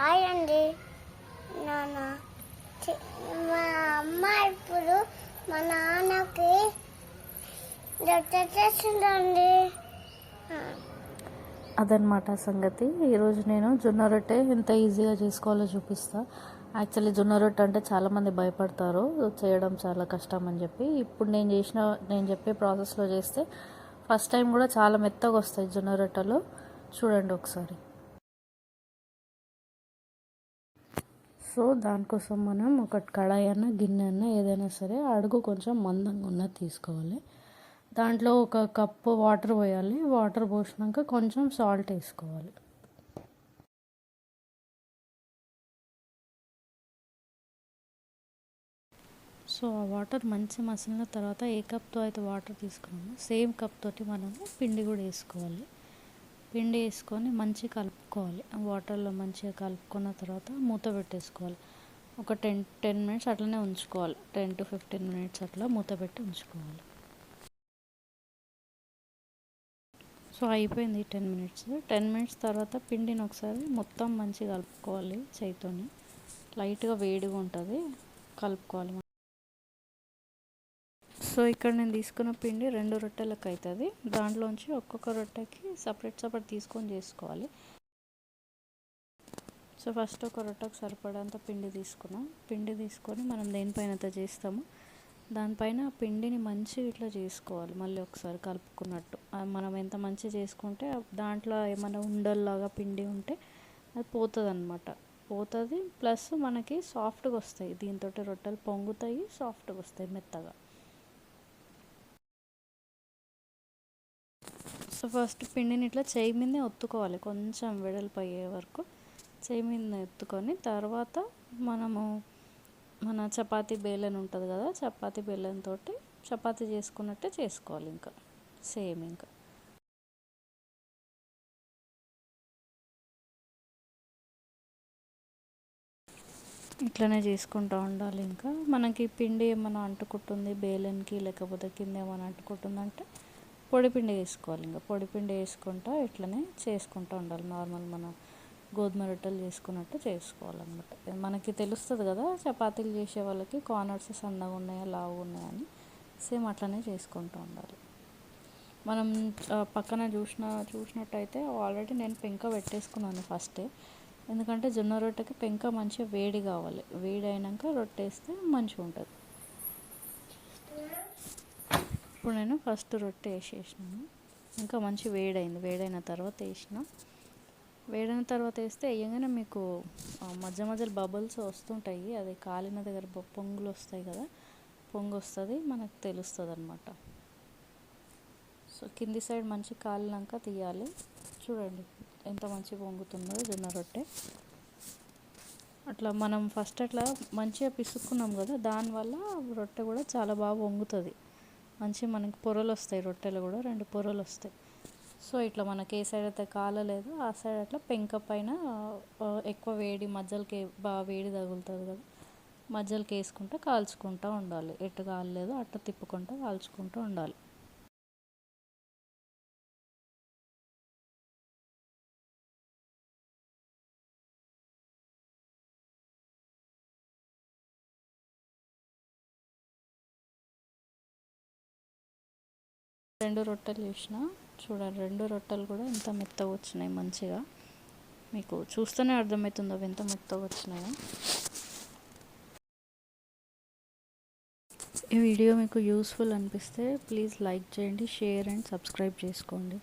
Hi అండి. నాన్న మా అమ్మ ఇప్పుడు మా నాన్నకి చేసిందండి. అదనమాట సంగతి. ఈరోజు నేను జొన్న రొట్టె ఎంత ఈజీగా చేసుకోవాలో చూపిస్తా. యాక్చువల్లీ జొన్న రొట్టె అంటే చాలామంది భయపడతారు. చేయడం చాలా కష్టం అని చెప్పి. ఇప్పుడు నేను చేసిన నేను చెప్పే ప్రాసెస్లో చేస్తే ఫస్ట్ టైం కూడా చాలా మెత్తగా వస్తాయి జొన్న రొట్టెలు చూడండి ఒకసారి. సో దానికోసం మనం ఒక కడాయి అన్న గిన్నె అన్న ఏదైనా సరే అడుగు కొంచెం మందంగా ఉన్నది తీసుకోవాలి. దాంట్లో ఒక కప్పు వాటర్ పోయాలి. వాటర్ పోసినాక కొంచెం సాల్ట్ వేసుకోవాలి. సో ఆ వాటర్ మంచి మసిలిన తర్వాత ఏ కప్తో అయితే వాటర్ తీసుకున్నామో సేమ్ కప్ తోటి మనము పిండి కూడా వేసుకోవాలి. పిండి వేసుకొని మంచి కలుపు కలుపుకోవాలి. వాటర్లో మంచిగా కలుపుకున్న తర్వాత మూత పెట్టేసుకోవాలి. ఒక టెన్ టెన్ మినిట్స్ అట్లనే ఉంచుకోవాలి. టెన్ టు ఫిఫ్టీన్ మినిట్స్ అట్లా మూత పెట్టి ఉంచుకోవాలి. సో అయిపోయింది టెన్ మినిట్స్. టెన్ మినిట్స్ తర్వాత పిండిని ఒకసారి మొత్తం మంచిగా కలుపుకోవాలి చేయితోని. లైట్గా వేడిగా ఉంటుంది. కలుపుకోవాలి. సో ఇక్కడ నేను తీసుకున్న పిండి రెండు రొట్టెలకు అవుతుంది దాంట్లోంచి ఒక్కొక్క రొట్టెకి సపరేట్ సపరేట్ తీసుకొని చేసుకోవాలి. సో ఫస్ట్ ఒక రొట్టెకు సరిపడంత పిండి తీసుకున్నాం. పిండి తీసుకొని మనం దేనిపైన అయితే చేస్తామో దానిపైన ఆ పిండిని మంచిగా ఇట్లా చేసుకోవాలి. మళ్ళీ ఒకసారి కలుపుకున్నట్టు. మనం ఎంత మంచిగా చేసుకుంటే దాంట్లో ఏమైనా ఉండల్లాగా పిండి ఉంటే అది పోతుంది అనమాట పోతుంది. ప్లస్ మనకి సాఫ్ట్గా వస్తాయి. దీంతో రొట్టెలు పొంగుతాయి సాఫ్ట్గా వస్తాయి మెత్తగా. సో ఫస్ట్ పిండిని ఇట్లా చేయి మీదే ఒత్తుకోవాలి. కొంచెం వెడల్పు అయ్యే వరకు. చేయి మీద ఎత్తుకొని తర్వాత మనము మన చపాతీ బేలన్ ఉంటుంది కదా చపాతీ బేలన్తో చపాతీ చేసుకున్నట్టే చేసుకోవాలి ఇంకా సేమ్ ఇంకా. ఇట్లనే చేసుకుంటూ ఉండాలి ఇంకా. మనకి పిండి ఏమైనా అంటుకుంటుంది బేలన్కి లేకపోతే కింద ఏమైనా అంటుకుంటుందంటే పొడిపిండి వేసుకోవాలి ఇంకా. పొడిపిండి వేసుకుంటా ఇట్లనే చేసుకుంటూ ఉండాలి. నార్మల్ మన గోధుమ రొట్టెలు చేసుకున్నట్టు చేసుకోవాలన్నమాట. మనకి తెలుస్తుంది కదా చపాతీలు చేసే వాళ్ళకి కార్నర్స్ సన్నగా ఉన్నాయా లావు ఉన్నాయా అని సేమ్ అట్లనే చేసుకుంటూ ఉండాలి. మనం పక్కన చూసిన చూసినట్టయితే ఆల్రెడీ నేను పెంక పెట్టేసుకున్నాను ఫస్టే. ఎందుకంటే జొన్న రొట్టెకి పెంక మంచిగా వేడి కావాలి. వేడి అయినాక రొట్టె వేస్తే మంచిగా ఉంటుంది. ఇప్పుడు నేను ఫస్ట్ రొట్టె వేసేసినాను. ఇంకా మంచి వేడైంది. వేడైన తర్వాత వేసిన. వేడైన తర్వాత వేస్తే వేయగానే మీకు మధ్య మధ్యలో బబుల్స్ వస్తుంటాయి. అది కాలిన దగ్గర పొంగులు వస్తాయి కదా పొంగు వస్తుంది మనకు తెలుస్తుంది అనమాట సో కింది సైడ్ మంచి కాలినాక తీయాలి. చూడండి ఎంత మంచి పొంగుతుందో జొన్న రొట్టె. అట్లా మనం ఫస్ట్ అట్లా మంచిగా పిసుక్కున్నాం కదా దానివల్ల రొట్టె కూడా చాలా బాగా పొంగుతుంది. మంచి మనకి పొరలు వస్తాయి రొట్టెలు కూడా రెండు పొరలు వస్తాయి. సో ఇట్లా మనకి ఏ సైడ్ అయితే కాలలేదు ఆ సైడ్ అట్లా పెంక పైన ఎక్కువ వేడి మధ్యలోకి బాగా వేడి తగులుతుంది కదా మధ్యలోకి వేసుకుంటూ కాల్చుకుంటూ ఉండాలి. ఎటు కాలలేదు అట్లా తిప్పుకుంటూ కాల్చుకుంటూ ఉండాలి. రెండు రొట్టెలు చేసిన. చూడండి రెండు రొట్టెలు కూడా ఎంత మెత్తగా వచ్చినాయి మంచిగా. మీకు చూస్తేనే అర్థమవుతుంది అవి ఎంత మెత్తగా వచ్చినాయో. ఈ వీడియో మీకు యూస్ఫుల్ అనిపిస్తే ప్లీజ్ లైక్ చేయండి షేర్ అండ్ సబ్స్క్రైబ్ చేసుకోండి.